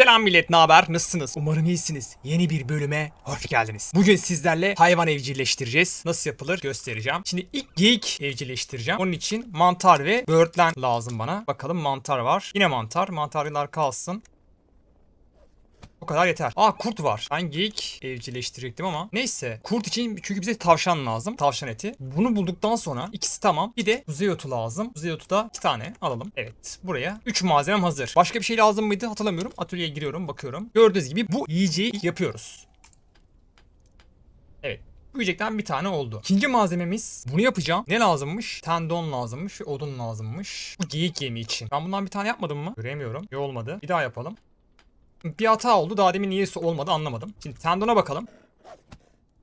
Selam millet, ne haber? Nasılsınız? Umarım iyisiniz. Yeni bir bölüme hoş geldiniz. Bugün sizlerle hayvan evcilleştireceğiz. Nasıl yapılır göstereceğim. Şimdi ilk geyik evcilleştireceğim. Onun için mantar ve böğürtlen lazım bana. Bakalım mantar var. Yine mantar. Mantarlar kalsın. O kadar yeter. Aa kurt var. Ben geyik evcilleştirecektim ama. Neyse. Kurt için çünkü bize tavşan lazım. Tavşan eti. Bunu bulduktan sonra ikisi tamam. Bir de kuzey otu lazım. Kuzey otu da iki tane alalım. Evet. Buraya 3 malzemem hazır. Başka bir şey lazım mıydı hatırlamıyorum. Atölyeye giriyorum bakıyorum. Gördüğünüz gibi bu yiyeceği yapıyoruz. Evet. Bu yiyecekten bir tane oldu. İkinci malzememiz bunu yapacağım. Ne lazımmış? Tendon lazımmış ve odun lazımmış. Bu geyik yemi için. Ben bundan bir tane yapmadım mı? Göremiyorum. İyi olmadı. Bir daha yapalım. Bir hata oldu. Daha demin niyeyse olmadı anlamadım. Şimdi tendona bakalım.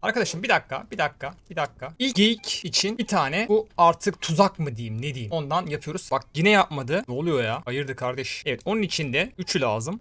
Arkadaşım bir dakika, bir dakika, bir dakika. İlk geyik için bir tane bu artık tuzak mı diyeyim, ne diyeyim. Ondan yapıyoruz. Bak yine yapmadı. Ne oluyor ya? Hayırdır kardeş? Evet onun için de 3'ü lazım.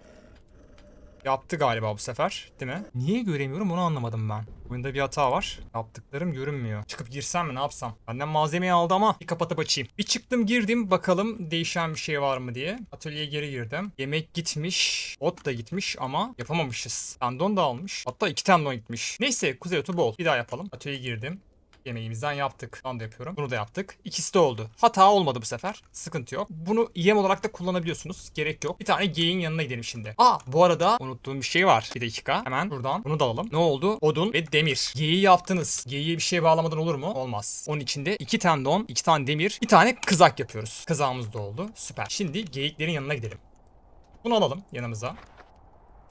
Yaptı galiba bu sefer. Değil mi? Niye göremiyorum onu anlamadım ben. Oyunda bir hata var. Yaptıklarım görünmüyor. Çıkıp girsem mi ne yapsam? Benden malzemeyi aldı ama bir kapatıp açayım. Bir çıktım girdim bakalım değişen bir şey var mı diye. Atölyeye geri girdim. Yemek gitmiş. Ot da gitmiş ama yapamamışız. Tendon da almış. Hatta iki tendon gitmiş. Neyse kuzey otu bol. Bir daha yapalım. Atölyeye girdim. Yemeğimizden yaptık. Ben de yapıyorum. Bunu da yaptık. İkisi de oldu. Hata olmadı bu sefer. Sıkıntı yok. Bunu yem olarak da kullanabiliyorsunuz. Gerek yok. Bir tane geyin yanına gidelim şimdi. Aa bu arada unuttuğum bir şey var. Bir dakika. Hemen buradan bunu da alalım. Ne oldu? Odun ve demir. Geyiği yaptınız. Geyiğe bir şey bağlamadan olur mu? Olmaz. Onun içinde iki tendon, iki tane demir, bir tane kızak yapıyoruz. Kızağımız da oldu. Süper. Şimdi geyiklerin yanına gidelim. Bunu alalım yanımıza.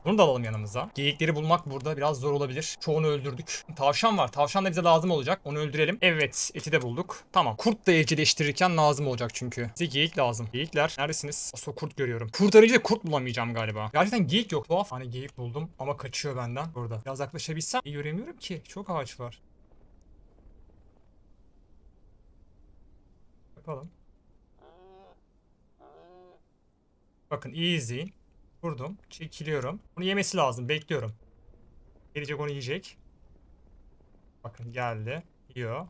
Bunu da alalım yanımıza. Geyikleri bulmak burada biraz zor olabilir. Çoğunu öldürdük. Tavşan var. Tavşan da bize lazım olacak. Onu öldürelim. Evet eti de bulduk. Tamam. Kurt da evcilleştirirken lazım olacak çünkü. Bize geyik lazım. Geyikler neredesiniz? Aso kurt görüyorum. Kurt kurt bulamayacağım galiba. Gerçekten geyik yok. Tuhaf. Hani geyik buldum ama kaçıyor benden. Burada. Biraz yaklaşabilsem. İyi göremiyorum ki. Çok ağaç var. Yapalım. Bakın iyi izleyin. Vurdum. Çekiliyorum. Bunu yemesi lazım. Bekliyorum. Gelecek onu yiyecek. Bakın geldi. Yiyor.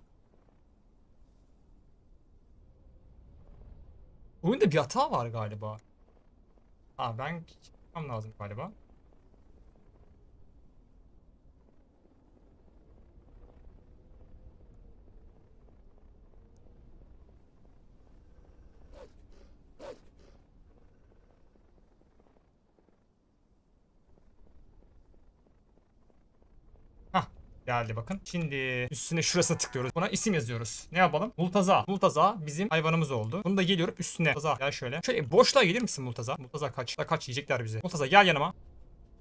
Oyunda bir hata var galiba. Ha ben çıkmam lazım galiba. Hah geldi bakın. Şimdi üstüne şurasına tıklıyoruz. Buna isim yazıyoruz. Ne yapalım? Multaza. Multaza bizim hayvanımız oldu. Bunu da geliyorum üstüne. Multaza gel şöyle. Şöyle boşluğa gelir misin Multaza? Multaza kaç. Da kaç yiyecekler bizi. Multaza gel yanıma.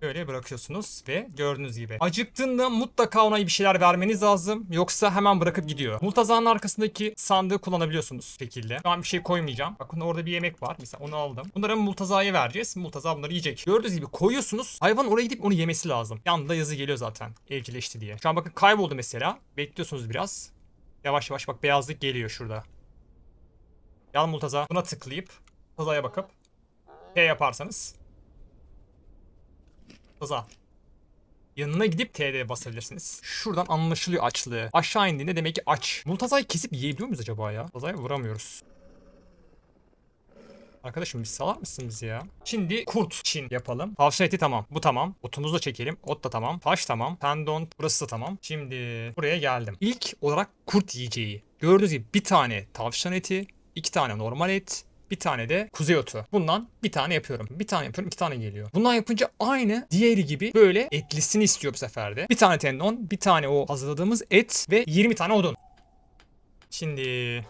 Böyle bırakıyorsunuz ve gördüğünüz gibi. Acıktığında mutlaka ona bir şeyler vermeniz lazım. Yoksa hemen bırakıp gidiyor. Multaza'nın arkasındaki sandığı kullanabiliyorsunuz şekilde. Şu an bir şey koymayacağım. Bakın orada bir yemek var. Mesela onu aldım. Bunları Multaza'ya vereceğiz. Multaza bunları yiyecek. Gördüğünüz gibi koyuyorsunuz. Hayvan oraya gidip onu yemesi lazım. Yanında yazı geliyor zaten. Evcilleşti diye. Şu an bakın kayboldu mesela. Bekliyorsunuz biraz. Yavaş yavaş bak beyazlık geliyor şurada. Gel Multaza. Buna tıklayıp Multaza'ya bakıp P yaparsanız Taza. Yanına gidip TD basabilirsiniz. Şuradan anlaşılıyor açlığı. Aşağı indiğinde demek ki aç. Multaza'yı kesip yiyebiliyor muyuz acaba ya? Multaza'ya vuramıyoruz. Arkadaşım bir salar mısın bizi ya? Şimdi kurt için yapalım. Tavşan eti tamam. Bu tamam. Otumuzu da çekelim. Ot da tamam. Taş tamam. Tendon burası da tamam. Şimdi buraya geldim. İlk olarak kurt yiyeceği. Gördüğünüz gibi bir tane tavşan eti, iki tane normal et, bir tane de kuzey otu. Bundan bir tane yapıyorum. Bir tane yapıyorum iki tane geliyor. Bundan yapınca aynı diğeri gibi böyle etlisini istiyor bu sefer de. Bir tane tendon, bir tane o hazırladığımız et ve 20 tane odun. Şimdi...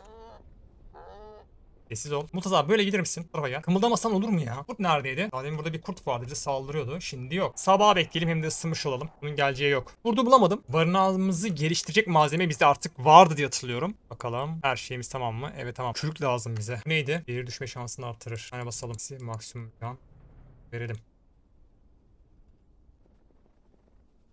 Sessiz ol. Murtaza böyle gider misin? Tarafa gel. Kımıldamasan olur mu ya? Kurt neredeydi? Daha demin burada bir kurt vardı bize saldırıyordu. Şimdi yok. Sabaha bekleyelim hem de ısınmış olalım. Bunun geleceği yok. Kurdu bulamadım. Barınağımızı geliştirecek malzeme bizde artık vardı diye hatırlıyorum. Bakalım. Her şeyimiz tamam mı? Evet tamam. Çürük lazım bize. Neydi? Geri düşme şansını artırır. Hani basalım. Maksimum can verelim.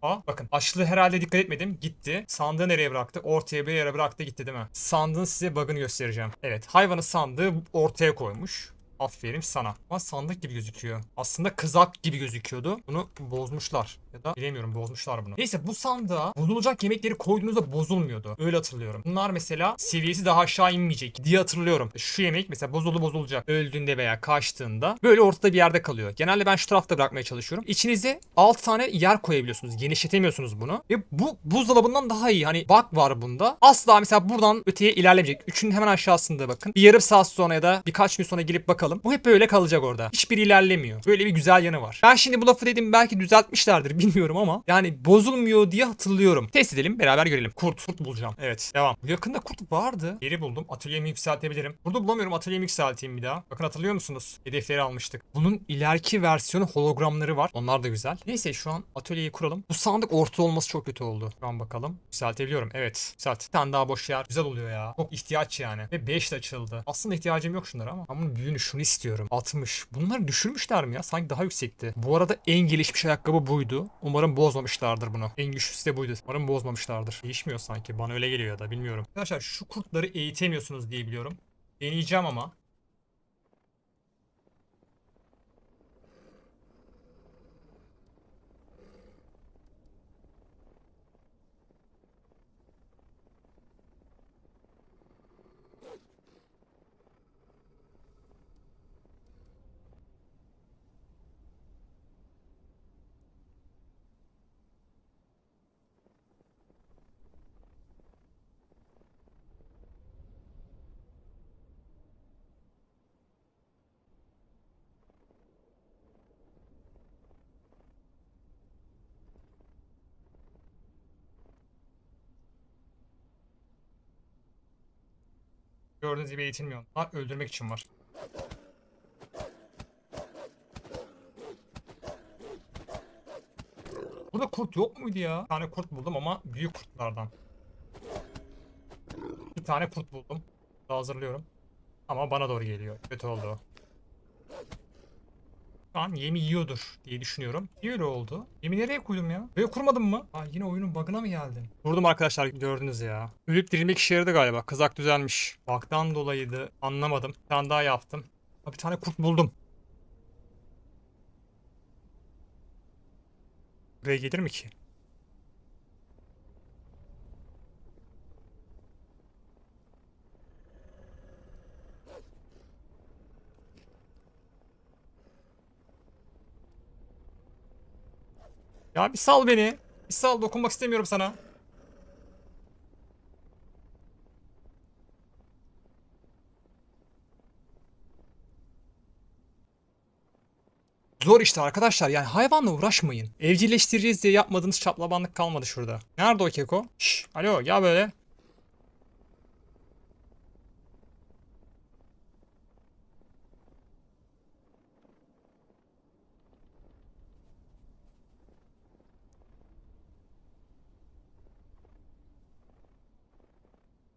Aa bakın açlığı herhalde dikkat etmedim. Gitti. Sandığı nereye bıraktı? Ortaya bir yere bıraktı gitti değil mi? Sandığın size bug'ını göstereceğim. Evet hayvanı sandığı ortaya koymuş. Aferin sana. Ama sandık gibi gözüküyor. Aslında kızak gibi gözüküyordu. Bunu bozmuşlar. Ya da bilemiyorum bozmuşlar bunu. Neyse bu sandığa bozulacak yemekleri koyduğunuzda bozulmuyordu. Öyle hatırlıyorum. Bunlar mesela seviyesi daha aşağı inmeyecek diye hatırlıyorum. Şu yemek mesela bozuldu bozulacak. Öldüğünde veya kaçtığında böyle ortada bir yerde kalıyor. Genelde ben şu tarafta bırakmaya çalışıyorum. İçinize 6 tane yer koyabiliyorsunuz. Genişletemiyorsunuz bunu. Ve bu buzdolabından daha iyi. Hani bak var bunda. Asla mesela buradan öteye ilerlemeyecek. Üçünün hemen aşağısında bakın. Bir yarım saat sonra ya da birkaç gün sonra gelip bakalım. Bu hep böyle kalacak orada. Hiçbir ilerlemiyor. Böyle bir güzel yanı var. Ben şimdi bu lafı dedim belki düzeltmişlerdir bilmiyorum ama yani bozulmuyor diye hatırlıyorum. Test edelim beraber görelim. Kurt. Kurt bulacağım. Evet devam. Yakında kurt vardı. Yeri buldum. Atölyemi yükseltebilirim. Burada bulamıyorum. Atölyemi yükselteyim bir daha. Bakın hatırlıyor musunuz? Hedefleri almıştık. Bunun ileriki versiyonu hologramları var. Onlar da güzel. Neyse şu an atölyeyi kuralım. Bu sandık orta olması çok kötü oldu. Şu an bakalım. Yükseltebiliyorum. Evet. Yükselt. Bir tane daha boş yer. Güzel oluyor ya. Çok ihtiyaç yani. Ve 5 de açıldı. Aslında ihtiyacım yok şunlara ama. Ben bunun büyüğünü şunu istiyorum. 60. Bunları düşürmüşler mi ya? Sanki daha yüksekti. Bu arada en gelişmiş ayakkabı buydu. Umarım bozmamışlardır bunu. En güçlüsü de buydu. Umarım bozmamışlardır. Değişmiyor sanki. Bana öyle geliyor ya da bilmiyorum. Arkadaşlar şu kurtları eğitemiyorsunuz diye biliyorum. Deneyeceğim ama. Gördüğünüz gibi eğitilmiyor. Ha öldürmek için var. Burada kurt yok muydu ya? Bir tane kurt buldum ama büyük kurtlardan. Bir tane kurt buldum. Hazırlıyorum. Ama bana doğru geliyor. Kötü oldu. Şu an yemi yiyordur diye düşünüyorum. Niye öyle oldu? Yemi nereye koydum ya? Böyle kurmadım mı? Aa, yine oyunun bug'ına mı geldim? Vurdum arkadaşlar gördünüz ya. Ölüp dirilmek işe yaradı galiba. Kızak düzelmiş. Bug'dan dolayıydı. Anlamadım. Bir tane daha yaptım. Bir tane kurt buldum. Buraya gelir mi ki? Ya bir sal beni. Bir sal dokunmak istemiyorum sana. Zor işte arkadaşlar yani hayvanla uğraşmayın. Evcilleştireceğiz diye yapmadığınız şaplabanlık kalmadı şurada. Nerede o keko? Şş, alo gel böyle.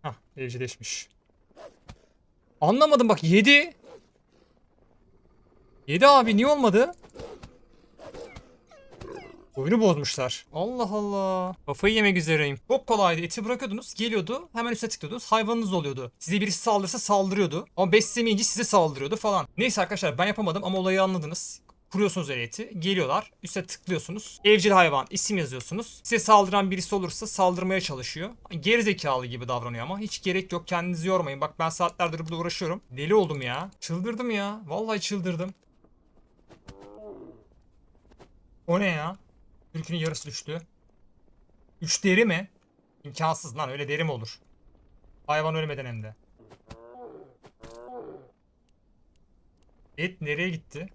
Hah evcilleşmiş. Anlamadım bak 7. 7 abi niye olmadı? Oyunu bozmuşlar. Allah Allah. Kafayı yemek üzereyim. Çok kolaydı. Eti bırakıyordunuz. Geliyordu. Hemen üstüne tıklıyordunuz. Hayvanınız oluyordu. Size birisi saldırsa saldırıyordu. Ama beslemeyince size saldırıyordu falan. Neyse arkadaşlar ben yapamadım ama olayı anladınız. Kuruyorsunuz öyle eti. Geliyorlar. Üstüne tıklıyorsunuz. Evcil hayvan isim yazıyorsunuz. Size saldıran birisi olursa saldırmaya çalışıyor. Geri zekalı gibi davranıyor ama hiç gerek yok. Kendinizi yormayın. Bak ben saatlerdir burada uğraşıyorum. Deli oldum ya. Çıldırdım ya. Vallahi çıldırdım. O ne ya? Türkünün yarısı düştü. Üç deri mi? İmkansız lan öyle deri mi olur? Hayvan ölmeden hem de. Et nereye gitti?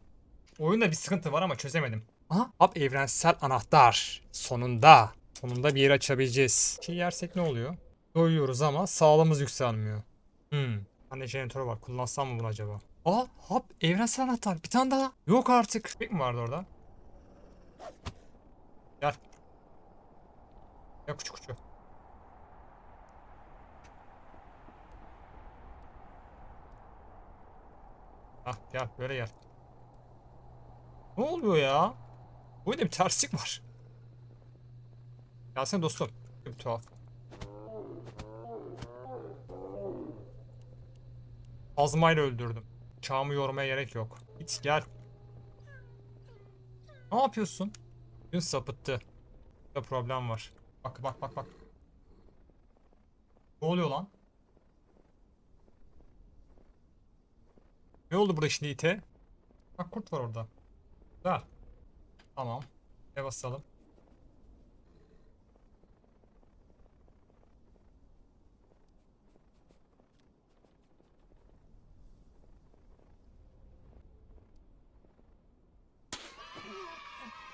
Oyunda bir sıkıntı var ama çözemedim. Aha. Hap evrensel anahtar. Sonunda. Sonunda bir yeri açabileceğiz. Şey yersek ne oluyor? Doyuyoruz ama sağlığımız yükselmiyor. Hmm. Hani jeneratör var. Kullansam mı bunu acaba? Aa hap evrensel anahtar. Bir tane daha. Yok artık. Köpek mi vardı orada? Gel. Gel kuçu kuçu. Ah gel böyle gel. Ne oluyor ya? Bu oyunda bir terslik var. Gelsene dostum. Bir tuhaf. Azmayla öldürdüm. Çağımı yormaya gerek yok. Git gel. Ne yapıyorsun? Gün sapıttı. Burada problem var. Bak bak bak bak. Ne oluyor lan? Ne oldu burada şimdi ite? Bak kurt var orada. Güzel. Tamam. Eve basalım.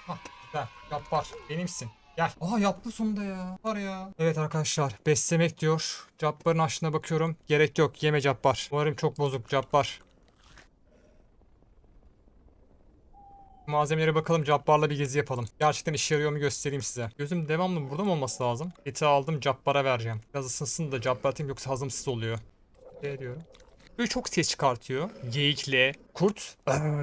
Hah güzel. Yap var. Benimsin. Gel. Aa yaptı sonunda ya. Var ya. Evet arkadaşlar. Beslemek diyor. Cabbar'ın aşına bakıyorum. Gerek yok. Yeme Cabbar. Umarım çok bozuk Cabbar. Malzemelere bakalım Cabbar'la bir gezi yapalım. Gerçekten işe yarıyor mu göstereyim size. Gözüm devamlı burada mı olması lazım? Eti aldım Cabbar'a vereceğim. Biraz ısınsın da Cabbar atayım yoksa hazımsız oluyor. Ne diyorum? Böyle çok ses çıkartıyor. Geyikle kurt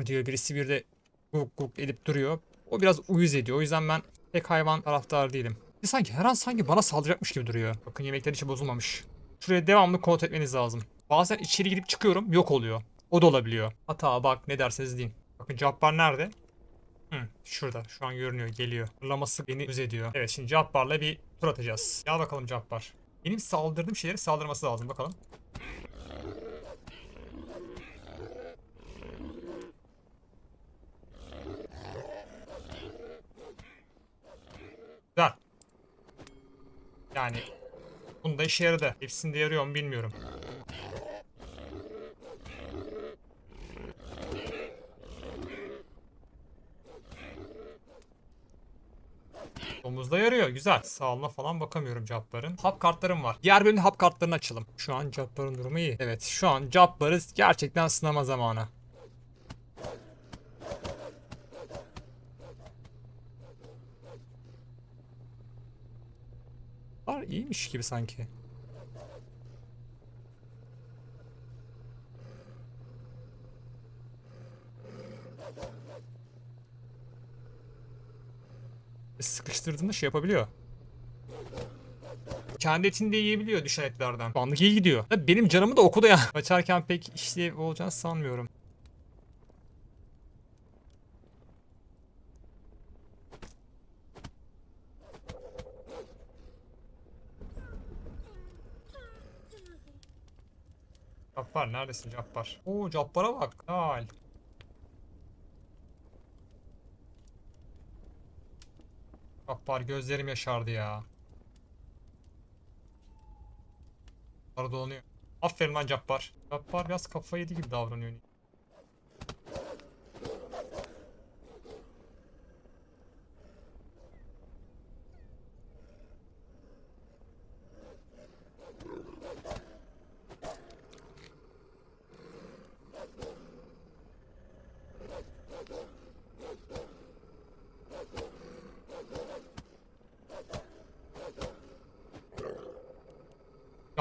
diyor birisi bir de guk guk edip duruyor. O biraz uyuz ediyor. O yüzden ben pek hayvan taraftar değilim. Bir Sanki her an sanki bana saldıracakmış gibi duruyor. Bakın yemekler hiç bozulmamış. Şuraya devamlı kontrol etmeniz lazım. Bazen içeri girip çıkıyorum yok oluyor. O da olabiliyor. Hata bak ne derseniz deyin. Bakın Cabbar nerede? Hı, şurada. Şu an görünüyor. Geliyor. Fırlaması beni üz ediyor. Evet şimdi Cabbar'la bir tur atacağız. Gel bakalım Cabbar. Benim saldırdığım şeyleri saldırması lazım. Bakalım. Güzel. Yani bunda işe yaradı. Hepsinde yarıyor mu bilmiyorum. Domuzda yarıyor. Güzel. Sağlığına falan bakamıyorum Cabbar'ın. Hap kartlarım var. Diğer bölümde hap kartlarını açalım. Şu an Cabbar'ın durumu iyi. Evet şu an Cabbar'ı gerçekten sınama zamanı. Var iyiymiş gibi sanki. Sıkıştırdığında şey yapabiliyor. Kendi etini de yiyebiliyor düşen etlerden. Banlık iyi gidiyor. Benim canımı da okudu ya. Açarken pek işlev olacağını sanmıyorum. Cappar neredesin Cappar? Oo Cappar'a bak. Hal. Cappar gözlerim yaşardı ya. Arada dolanıyor. Aferin lan Cappar. Cappar biraz kafayı yedi gibi davranıyor.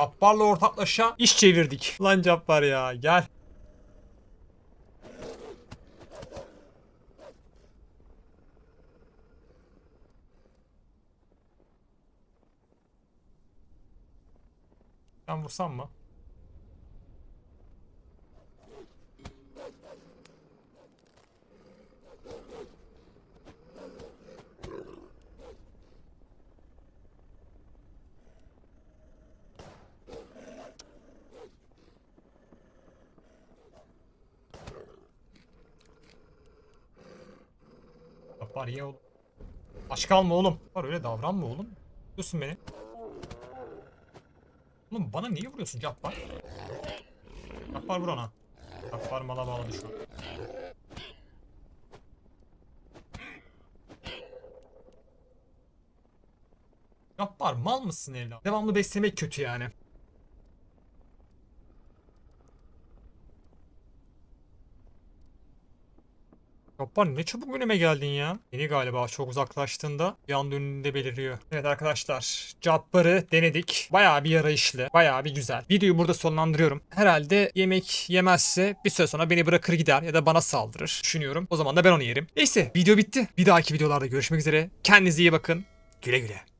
Cabbar'la ortaklaşa iş çevirdik. Lan Cabbar ya gel. Ben vursam mı? Var ye oğlum. Aç kalma oğlum. Var öyle davranma oğlum. Diyorsun beni. Oğlum bana niye vuruyorsun Cappar? Cappar vur ona. Cappar mala bağladı şu an. Cappar mal mısın evlat? Devamlı beslemek kötü yani. Cappar ne çabuk önüme geldin ya. Yeni galiba çok uzaklaştığında bir anda önünde beliriyor. Evet arkadaşlar Cabbar'ı denedik. Bayağı bir yarayışlı. Bayağı bir güzel. Videoyu burada sonlandırıyorum. Herhalde yemek yemezse bir süre sonra beni bırakır gider ya da bana saldırır. Düşünüyorum. O zaman da ben onu yerim. Neyse video bitti. Bir dahaki videolarda görüşmek üzere. Kendinize iyi bakın. Güle güle.